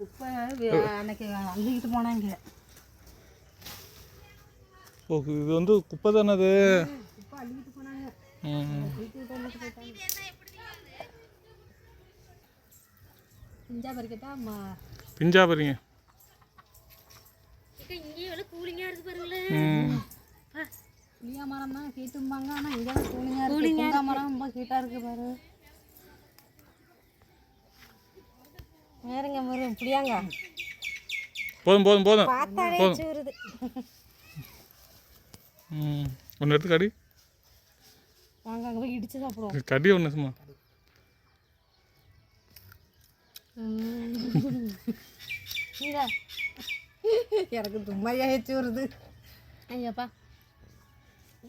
குப்பை அன்னைக்கு அள்ளிக்கிட்டு போனாங்க. ஓ இது வந்து குப்பை தானே அது குப்பை அள்ளிக்கிட்டு போனாங்க. பிஞ்சா பறிக்கட்டா பிஞ்சா பாருங்க இங்கேயும் எவ்வளோ கூலிங்காக இருக்குது பாருங்களேன் ம். புளியா மரம் தான் ஹீட்டும்பாங்க ஆனால் இங்கே கூலிங்காக இருக்கு. புங்கா மரம் ரொம்ப ஹீட்டாக இருக்கு பாரு. வேறுங்க வரும் புளியாங்க போதும் போதும் போதும். போதும். ஒன்று எடுத்து கடி. வாங்க அங்கே போய் இடிச்சு சாப்பிடுவோம். கடி ஒன்று சும்மா. எனக்கு தும்மையா ஏச்சு வருது ஐயாப்பா.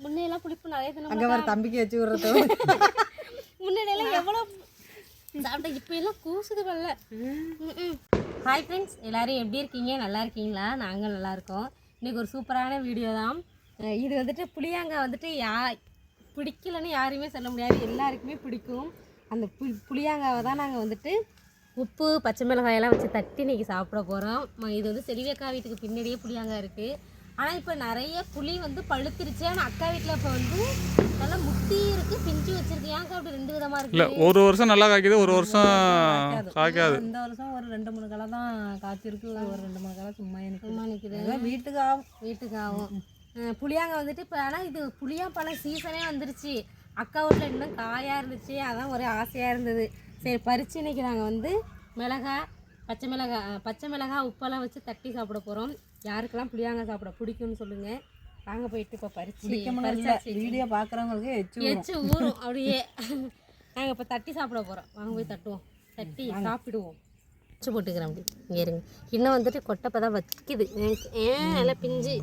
முன்னையெல்லாம் புளிப்பு நிறைய தினம் அங்கே வர தம்பிக்கு ஏச்சு விடுறது. முன்னாடியெல்லாம் எவ்வளோ சாப்பிட்டா இப்போ எல்லாம் கூசுது வரல ஹாய் ஃப்ரெண்ட்ஸ் எல்லாரும் எப்படி இருக்கீங்க? நல்லா இருக்கீங்களா? நாங்கள் நல்லா இருக்கோம். இன்றைக்கி ஒரு சூப்பரான வீடியோ தான். இது வந்துட்டு புளியாங்காய் வந்துட்டு யா பிடிக்கலன்னு யாரையுமே சொல்ல முடியாது. எல்லாருக்குமே பிடிக்கும். அந்த பு புளியாங்காவை தான் நாங்கள் வந்துட்டு உப்பு பச்சை மிளகாயெல்லாம் வச்சு தட்டி இன்றைக்கி சாப்பிட போகிறோம் இது வந்து செல்வியக்கா வீட்டுக்கு பின்னாடியே புளியாங்காய் இருக்குது ஆனால் இப்போ நிறைய புளி வந்து பழுத்துருச்சு. ஆனால் அக்கா வீட்டில் இப்போ வந்து நல்லா முத்தி இருக்குது பிஞ்சு வச்சிருக்கு. ஏன்க்கா அப்படி ரெண்டு விதமாக இருக்கு? இல்லை ஒரு வருஷம் நல்லா காய்க்குது ஒரு வருஷம் காய்க்காது. இந்த வருஷம் ஒரு ரெண்டு மூணு களை தான் காய்ச்சிருக்கு. ஒரு ரெண்டு மூணு களை சும்மா எனக்கு. சும்மா நிற்குது வீட்டுக்கு ஆகும். வீட்டுக்கு ஆகும். புளியாங்க வந்துட்டு இப்போ ஆனால் இது புளியாம்பழம் சீசனே வந்துருச்சு. அக்கா வீட்டில் இன்னும் காயாக இருந்துச்சு. அதான் ஒரே ஆசையாக இருந்தது. சரி பறிச்சு இன்னைக்கு நாங்கள் வந்து மிளகாய் பச்சை மிளகாய் அஹ் பச்சை மிளகாய் உப்பெல்லாம் வச்சு தட்டி சாப்பிட போகிறோம் யாருக்கெல்லாம் புளியாங்க சாப்பிட பிடிக்கும்னு சொல்லுங்கள் வாங்க போயிட்டு இப்போ பறிச்சு வீடியோ பார்க்குறவங்களுக்கு எச்சு எச்சு ஊறும் அப்படியே. நாங்கள் இப்போ தட்டி சாப்பிட போகிறோம் வாங்க போய் தட்டுவோம். தட்டி சாப்பிடுவோம். வச்சு போட்டுக்கிறேன் அப்படி. இங்கே இருங்க. இன்னும் வந்துட்டு கொட்டைப்பை தான் வைக்குது எனக்கு ஏன் நல்லா பிஞ்சு.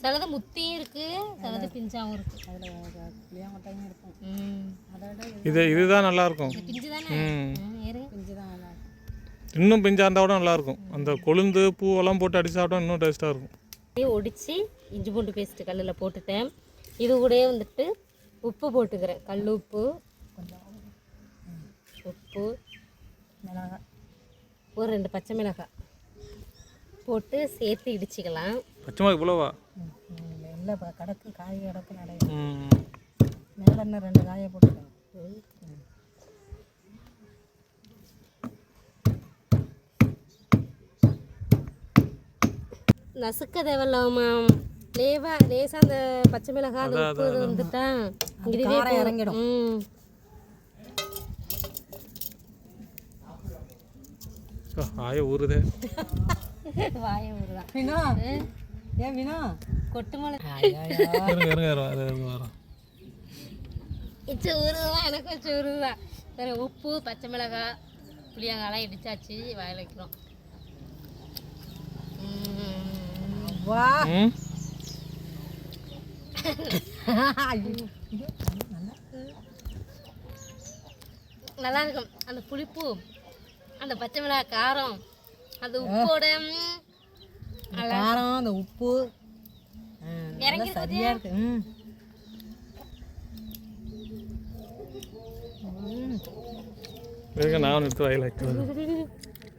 சிலது முத்தியும் இருக்கு சிலது பிஞ்சாவும் இருக்கு. அதில் இருக்கும். ம். அதோட இது இதுதான் நல்லா இருக்கும். பிஞ்சு தானே இருங்க பிஞ்சு தான் நல்லா இருக்கும். இன்னும் பிஞ்சா இருந்தால் கூட நல்லா இருக்கும் அந்த கொழுந்து பூவெல்லாம் போட்டு அடிச்சு சாப்பிட்டா இன்னும் டேஸ்ட்டாக இருக்கும். ஒடிச்சு இஞ்சி பூண்டு பேஸ்ட்டு கல்லில் போட்டுட்டேன். இது கூடயே வந்துட்டு உப்பு போட்டுக்கிறேன். கல் உப்பு உப்பு மிளகாய் ஒரு ரெண்டு பச்சை மிளகாய் போட்டு சேர்த்து இடிச்சிக்கலாம். பச்சை மிளகு இவ்வளோவா? இல்லை கிடக்கு காய் கிடக்கு நிறைய ம் மேலே ரெண்டு காயை போட்டுக்கணும் நசுக்க தேவையில்லாமா லேவா லேசாக அந்த பச்சை மிளகாய் அந்த உப்பு இது வந்துட்டா இதுவே. இறங்கிடும். ஆய ஊறுதே. வாயை ஊறுதான் வினோ ஏன் வினோ? கொட்டு மிளகா இருங்க இருங்க வரோம் இச்சு ஊறுதான் எனக்கு வச்சு ஊறுதான் சரி உப்பு பச்சை மிளகாய் புளியங்காலாம் இடிச்சாச்சு வாயில் வைக்கிறோம் ம். வா ம் நல்லா இருக்கும். அந்த புளிப்பு அந்த பச்சை மிளகாய் காரம் அந்த உப்போட காரம் அந்த உப்பு. சரியா இருக்கு. ம். நான் எடுத்து வாயில் வைக்கிறேன்.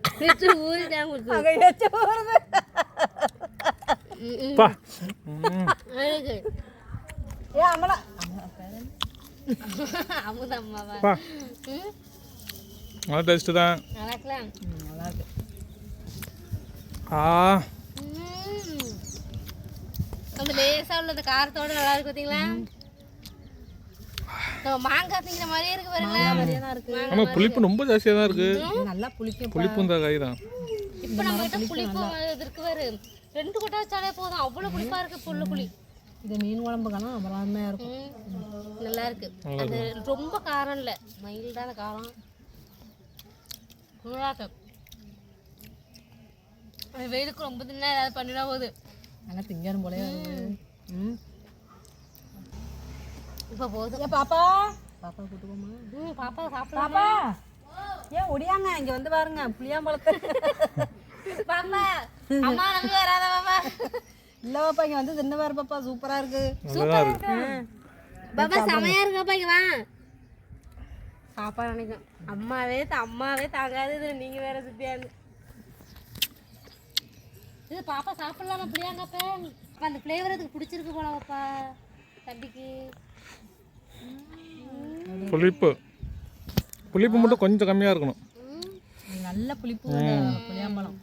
ஊறிட்டாங்க கொடுத்து அங்கே எச்சு வருது பா ம் அழகு ஏ அம்மளா அம்மா பேரு அமுதம்மாவா நல்லா டேஸ்ட்டு தான் நல்லா இருக்கு ஆ. அந்த லேசா உள்ளது காரத்தோட நல்லா இருக்கு பார்த்தீங்களா நம்ம மாங்காய் திங்கிற மாதிரியே இருக்கு பாருங்களா இருக்கு ஆனால் புளிப்பு ரொம்ப ஜாஸ்தியாக தான் இருக்குது இது நல்லா புளிக்கும் புளிப்பும் இந்த காய் தான் இப்போ நம்ம கிட்ட புளிப்பு இருக்கு பாரு ரெண்டு கொட்டை வச்சாலே போதும். அவ்வளோ புளிப்பா இருக்கு புல்லு புளி இது மீன் குழம்புக்கெல்லாம் அவ்வளோமே இருக்கும். ம். நல்லா இருக்கு. அது ரொம்ப காரம் இல்லை. மைல்டான காரம். அது வெயிலுக்கு ரொம்ப தின்னா ஏதாவது பண்ணிடா போகுது நல்லா திங்கணும் போலே ம். இப்போ போதும். ஏ பாப்பா. பாப்பா கூட்டு போமா ம் பாப்பா சாப்பிடலாமா? பாப்பா. ஏன் ஒடியாங்க இங்க வந்து பாருங்க புளியாம்பழத்தை. பாப்பா. அம்மா நம்பி வராத பாப்பா. இல்ல பாப்பா இங்க வந்து பாரு பாப்பா. சூப்பரா இருக்கு. இருக்கு. பாப்பா செமையா இருக்கு பாப்பா இங்க வா. பாப்பா நினைக்கும் அம்மாவே அம்மாவே தாங்காது இதுல நீங்க வேற சுத்தியான்னு இது பாப்பா சாப்பிடலாமா பிள்ளையாங்கப்ப அப்ப? அந்த ஃப்ளேவர் அதுக்கு பிடிச்சிருக்கு போல பாப்பா. தம்பிக்கு. புளிப்பு. புளிப்பு மட்டும் கொஞ்சம் கம்மியாக இருக்கணும். நல்ல புளிப்பு புளியாம்பழம்.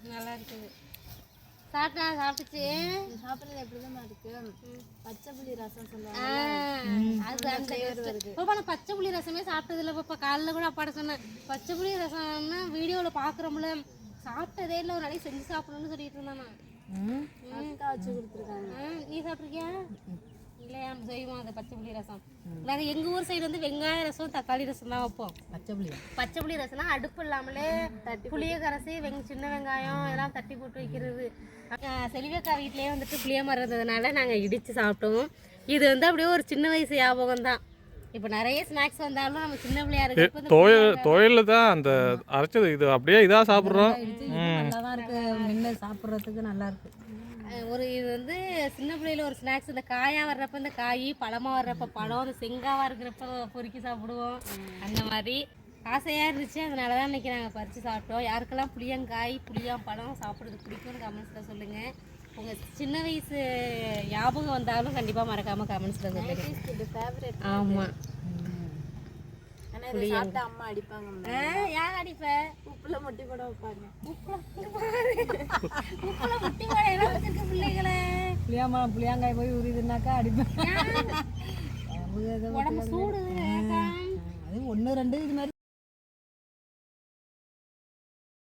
சாப்பிட்டா சாப்பிட்டுச்சு. சாப்பிட்றது எப்படிதான் இருக்கு? பச்சை புளி ரசம் சொல்லுவாங்க அது அந்த பாப்பா நான் பச்சை புளி ரசமே சாப்பிட்டது இல்லை பாப்பா காலைல கூட அப்பாட்ட சொன்னேன் பச்சை புளி ரசம்னா வீடியோவில் பார்க்குறோம்ல சாப்பிட்டதே இல்லை ஒரு நாளைக்கு செஞ்சு சாப்பிடணும்னு சொல்லிட்டு இருந்தான். வச்சு கொடுத்துருக்காங்க. நீ சாப்பிட்ருக்கியா இல்லையா செய்வோம் அந்த பச்சை புளி ரசம். நாங்கள் எங்கள் ஊர் சைடு வந்து வெங்காய ரசம் தக்காளி ரசம் தான் வைப்போம். பச்சை புளியா பச்சை புளி ரசம்னா அடுப்பு இல்லாமலே புளிய கரைச்சி வெங் சின்ன வெங்காயம் இதெல்லாம் தட்டி போட்டு வைக்கிறது. செல்வியக்கா வீட்லயே வந்துட்டு புளிய மரம் இருந்ததுனால நாங்கள் இடித்து சாப்பிட்டோம். இது வந்து அப்படியே ஒரு சின்ன வயசு ஞாபகம் தான். இப்போ நிறைய ஸ்நாக்ஸ் வந்தாலும் நம்ம சின்ன பிள்ளையா இந்த துவையல் துவையலில் தான் அந்த அரைச்சது. இது அப்படியே இதாக சாப்பிட்றோம். நல்லா தான் இருக்கு. நின்று சாப்பிட்றதுக்கு நல்லா இருக்கு. ஒரு இது வந்து சின்ன பிள்ளையில ஒரு ஸ்நாக்ஸ் இந்த காயா வர்றப்ப இந்த காய் பழமா வர்றப்ப பழம் இந்த செங்காவா இருக்கிறப்ப பொறுக்கி சாப்பிடுவோம். அந்த மாதிரி. ஆசையா இருந்துச்சு. அதனால தான் இன்னைக்கு நாங்கள் பறித்து சாப்பிட்டோம். யாருக்கெல்லாம் புளியங்காய் புளியாம்பழம் சாப்பிட்றது பிடிக்கும்னு கமெண்ட்ஸில் சொல்லுங்க. உங்க சின்ன வயசு ஞாபகம் வந்தாலும் கண்டிப்பா மறக்காம கமெண்ட்ஸில் சொல்லுங்க. இது சாப்பிட்டா அம்மா அடிப்பாங்க யார் அடிப்ப? உப்புல முட்டி கூட வைப்பாங்க. உப்புல முட்டி வச்சிருக்க பிள்ளைகளை? புளியாம்பழம் புளியாங்காய் போய் உரிதுனாக்கா அடிப்பேன் உடம்பு சூடு அது ஒன்று ரெண்டு இது மாதிரி